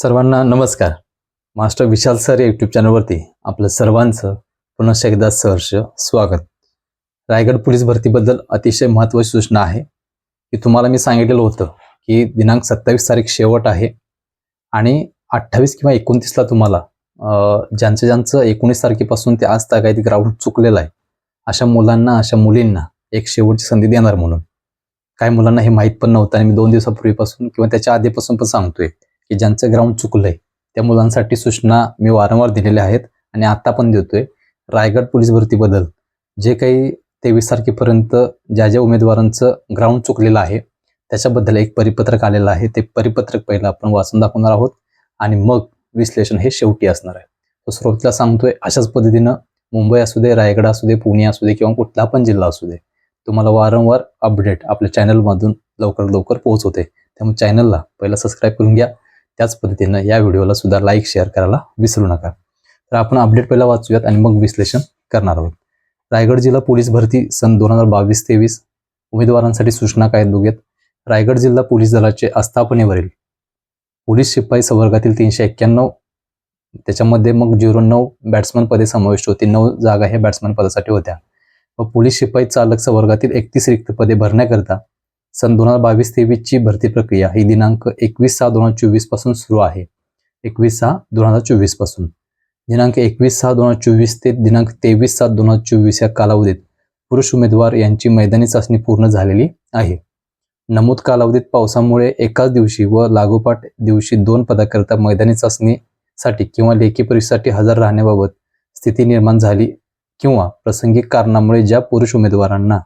सर्वांना नमस्कार. Master Vishal sir या यूट्यूब चॅनलवरती आपलं सर्वांचं पुनश्च एकदा सहर्ष स्वागत. रायगड पोलीस भरतीबद्दल अतिशय महत्त्वाची सूचना आहे की तुम्हाला मी सांगितलेलं होतं की दिनांक सत्तावीस तारीख शेवट आहे आणि अठ्ठावीस किंवा एकोणतीसला तुम्हाला ज्यांचं ज्यांचं एकोणीस तारखेपासून ते आज तागायत ग्राउंड चुकलेलं आहे अशा मुलांना अशा मुलींना एक शेवटची संधी देणार म्हणून. काही मुलांना हे माहीत पण नव्हतं आणि मी दोन दिवसापूर्वीपासून किंवा त्याच्या आधीपासून पण सांगतोय. की ज्यांचं ग्राउंड चुकलंय त्या मुलांसाठी सूचना मी वारंवार दिलेल्या आहेत आणि आता पण देतोय. रायगड पोलीस बदल. जे काही तेवीस तारखेपर्यंत ज्या ज्या उमेदवारांचं ग्राउंड चुकलेलं आहे त्याच्याबद्दल एक परिपत्रक आलेलं आहे. ते परिपत्रक पहिलं आपण वाचून दाखवणार आहोत आणि मग विश्लेषण हे शेवटी असणार आहे. तो सुरुवातीला सांगतोय अशाच पद्धतीनं मुंबई असू दे रायगड असू दे पुणे असू दे किंवा कुठला पण जिल्हा असू दे तुम्हाला वारंवार अपडेट आपल्या चॅनलमधून लवकर लवकर पोहोचवते. त्यामुळे चॅनलला पहिला सबस्क्राईब करून घ्या. त्याच पद्धतीनं या व्हिडिओला सुद्धा लाईक शेअर करायला विसरू नका. तर आपण अपडेट पहिला वाचूयात आणि मग विश्लेषण करणार आहोत. रायगड जिल्हा पोलीस भरती सन दोन हजार बावीस तेवीस उमेदवारांसाठी सूचना काय दोघेत बघूयात? रायगड जिल्हा पोलीस दलाचे आस्थापनेवरील पोलीस शिपाई संवर्गातील तीनशे एक्क्याण्णव त्याच्यामध्ये मग झिरो नऊ बॅट्समन पदे समाविष्ट होती. नऊ जागा हे बॅट्समन पदासाठी होत्या. व पोलीस शिपाई चालक संवर्गातील एकतीस रिक्त पदे भरण्याकरता सन दोन हजार बावीस तेवीसची भरती प्रक्रिया ही दिनांक एकवीस सहा दोन हजार चोवीसपासून सुरू आहे. एकवीस सहा दोन हजार चोवीसपासून. दिनांक एकवीस सहा दोन हजार चोवीस ते दिनांक तेवीस सात दोन हजार चोवीस या कालावधीत पुरुष उमेदवार यांची मैदानी चाचणी पूर्ण झालेली आहे. नमूद कालावधीत पावसामुळे एकाच दिवशी व लागोपाठ दिवशी दोन पदाकरिता मैदानी चाचणीसाठी किंवा लेखी परीक्षेसाठी हजर राहण्याबाबत स्थिती निर्माण झाली किंवा प्रासंगिक कारणामुळे ज्या पुरुष उमेदवारांना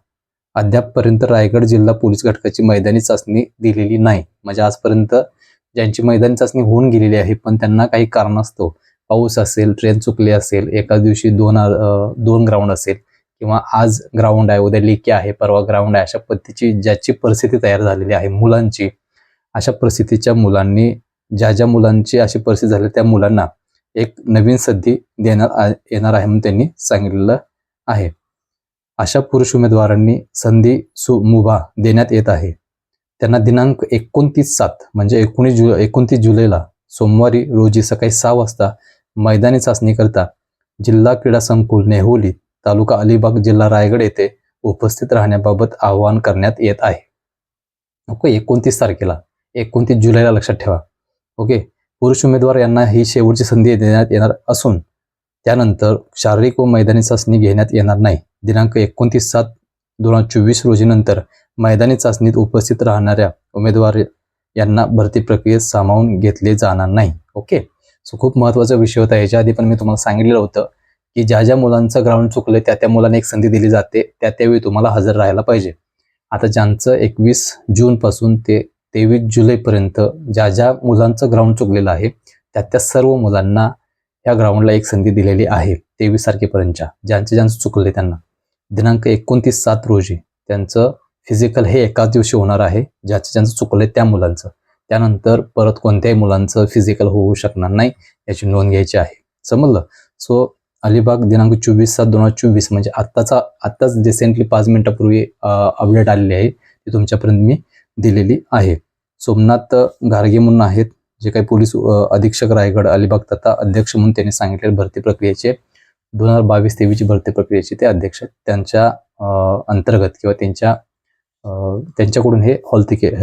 अद्यापपर्यंत रायगड जिल्हा पोलीस घटकाची मैदानी चाचणी दिलेली नाही. म्हणजे आजपर्यंत ज्यांची मैदानी चाचणी होऊन गेलेली आहे पण त्यांना काही कारणास्तव पाऊस असेल ट्रेन चुकली असेल एकाच दिवशी दोन दोन ग्राउंड असेल किंवा आज ग्राउंड आहे उद्या लेकी आहे परवा ग्राउंड आहे अशा पद्धतीची ज्याची परिस्थिती तयार झालेली आहे मुलांची अशा परिस्थितीच्या मुलांनी ज्या ज्या मुलांची अशी परिस्थिती झाली त्या मुलांना एक नवीन संधी देणार आ- येणार आहे म्हणून त्यांनी सांगितलेलं आहे. अशा पुरुष उमेदवारांनी संधी सु मुभा देण्यात येत आहे. त्यांना दिनांक एकोणतीस सात म्हणजे एकोणीस जु एकोणतीस जुलैला सोमवारी रोजी सकाळी सहा वाजता मैदानी चाचणीकरता जिल्हा क्रीडा संकुल नेहोली तालुका अलिबाग जिल्हा रायगड येथे उपस्थित राहण्याबाबत आवाहन करण्यात येत आहे. ओके एकोणतीस तारखेला एकोणतीस जुलैला लक्षात ठेवा. ओके पुरुष उमेदवार यांना ही शेवटची संधी देण्यात येणार असून त्यानंतर शारीरिक व मैदानी चाचणी घेण्यात येणार नाही. दिनांक एकोणतीस सात दोन हजार चोवीस रोजी नंतर मैदानी चाचणीत उपस्थित राहणाऱ्या उमेदवार यांना भरती प्रक्रियेत सामावून घेतले जाणार नाही. ओके? सो खूप महत्त्वाचा विषय होता. याच्या आधी पण मी तुम्हाला सांगितलेलं होतं की ज्या ज्या मुलांचं ग्राउंड चुकलं त्या त्या मुलांना एक संधी दिली जाते. त्या त्यावेळी तुम्हाला हजर राहायला पाहिजे. आता ज्यांचं एकवीस जूनपासून ते तेवीस जुलैपर्यंत ज्या ज्या मुलांचं ग्राउंड चुकलेलं आहे त्या त्या सर्व मुलांना या ग्राउंडला एक संधी दिलेली आहे तेवीस तारखेपर्यंतच्या. ज्यांचे ज्यांचं चुकले त्यांना. दिनांक एकोणतीस सात रोजी त्यांचं फिजिकल हे एकाच दिवशी होणार आहे ज्याचं ज्यांचं चुकलंय त्या मुलांचं. त्यानंतर परत कोणत्याही मुलांचं फिजिकल होऊ शकणार नाही याची नोंद घ्यायची आहे. समजलं? सो अलिबाग दिनांक चोवीस सात दोन हजार चोवीस म्हणजे आत्ताचा आत्ताच रिसेंटली पाच मिनिटापूर्वी अपडेट आलेली आहे ती तुमच्यापर्यंत मी दिलेली आहे. सोमनाथ घारगे म्हणून आहेत जे काही पोलीस अधीक्षक रायगड अलिबाग तथा अध्यक्ष म्हणून त्यांनी सांगितलेले भरती प्रक्रियेचे दोन हजार बावीस तेवीसची भरती प्रक्रियेचे ते अध्यक्ष त्यांच्या अंतर्गत किंवा त्यांच्या त्यांच्याकडून हे हॉल तिकीट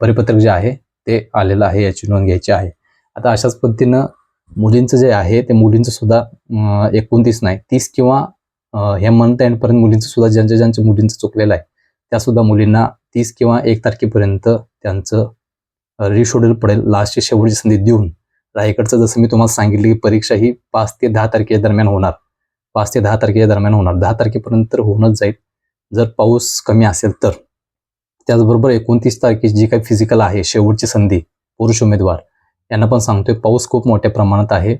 परिपत्रक जे आहे ते आलेलं आहे याची नोंद घ्यायची आहे. आता अशाच पद्धतीनं मुलींचं जे आहे ते मुलींचं सुद्धा एकोणतीस नाही तीस किंवा ह्या मंथ एंडपर्यंत मुलींचं सुद्धा ज्यांच्या ज्यांच्या मुलींचं चुकलेलं आहे त्या सुद्धा मुलींना तीस किंवा एक तारखेपर्यंत त्यांचं रिशेड्यूल पडेल लास्टची शेवटची संधी देऊन रायकडचं जसं मी तुम्हाला सांगितलं की परीक्षा ही पाच ते दहा तारखेच्या दरम्यान होणार. पाच ते दहा तारखेच्या दरम्यान होणार. दहा तारखेपर्यंत तर होऊनच जाईल. जर पाऊस कमी असेल तर. त्याचबरोबर एकोणतीस तारखेची जी काही फिजिकल आहे शेवटची संधी पुरुष उमेदवार यांना पण सांगतोय पाऊस खूप मोठ्या प्रमाणात आहे.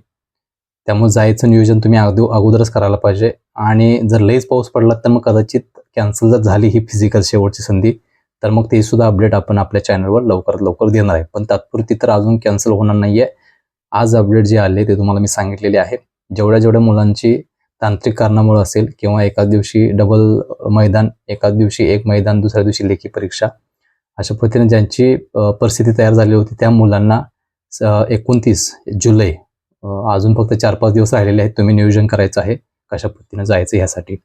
त्यामुळे जायचं नियोजन तुम्ही अगदी अगोदरच करायला पाहिजे. आणि जर लईच पाऊस पडला तर मग कदाचित कॅन्सल जर झाली ही फिजिकल शेवटची संधी तर मग ते सुद्धा अपडेट आपण आपल्या चॅनलवर लवकरात लवकर देणार आहे. पण तात्पुरती तर अजून कॅन्सल होणार नाही आहे आज अपडेट जे आले ते तुम्हाला मी सांगितलेले आहे जेवढ्या जेवढ्या मुलांची तांत्रिक कारणामुळे असेल किंवा एकाच दिवशी डबल मैदान एकाच दिवशी एक मैदान दुसऱ्या दिवशी लेखी परीक्षा अशा पद्धतीने ज्यांची परिस्थिती तयार झाली होती त्या मुलांना एकोणतीस जुलै अजून फक्त चार पाच दिवस राहिलेले आहेत. तुम्ही नियोजन करायचं आहे कशा पद्धतीनं जायचं ह्यासाठी.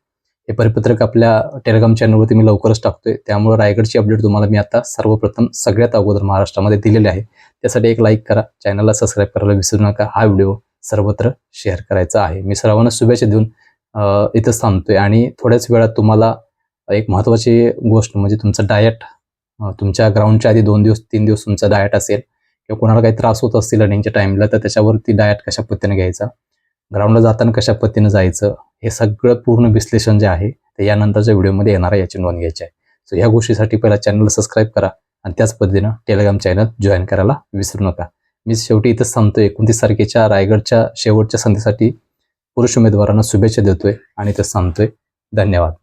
हे परिपत्रक आपल्या टेलिग्राम चॅनलवरती मी लवकरच टाकतोय. त्यामुळे रायगडची अपडेट तुम्हाला मी आता सर्वप्रथम सगळ्यात अगोदर महाराष्ट्रामध्ये दिलेले आहे. त्यासाठी एक लाईक करा चॅनलला सबस्क्राईब करायला विसरू नका. हा व्हिडिओ सर्वत्र शेअर करायचा आहे. मी सर्वांना शुभेच्छा देऊन इथं इथंच थांबतोय. आणि थोड्याच वेळात तुम्हाला एक महत्त्वाची गोष्ट म्हणजे तुमचं डायट तुमच्या ग्राउंडच्या आधी दोन दिवस तीन दिवस तुमचा डायट असेल किंवा कोणाला काही त्रास होत असतील रनिंगच्या टाईमला तर त्याच्यावरती डायट कशा पद्धतीने घ्यायचा? ग्राउंडला जाताना कशा पद्धतीने जायचं? हे सगळं पूर्ण विश्लेषण जे आहे ते यानंतरच्या व्हिडिओमध्ये येणार आहे याची नोंद घ्यायची आहे. सो ह्या गोष्टीसाठी पहिला चॅनल सबस्क्राईब करा आणि त्याच पद्धतीनं टेलिग्राम चॅनल जॉईन करायला विसरू नका. मी शेवटी इथंच थांबतोय. एकोणतीस तारखेच्या रायगडच्या शेवटच्या संधीसाठी पुरुष उमेदवारांना शुभेच्छा देतोय आणि इथं थांबतोय. धन्यवाद.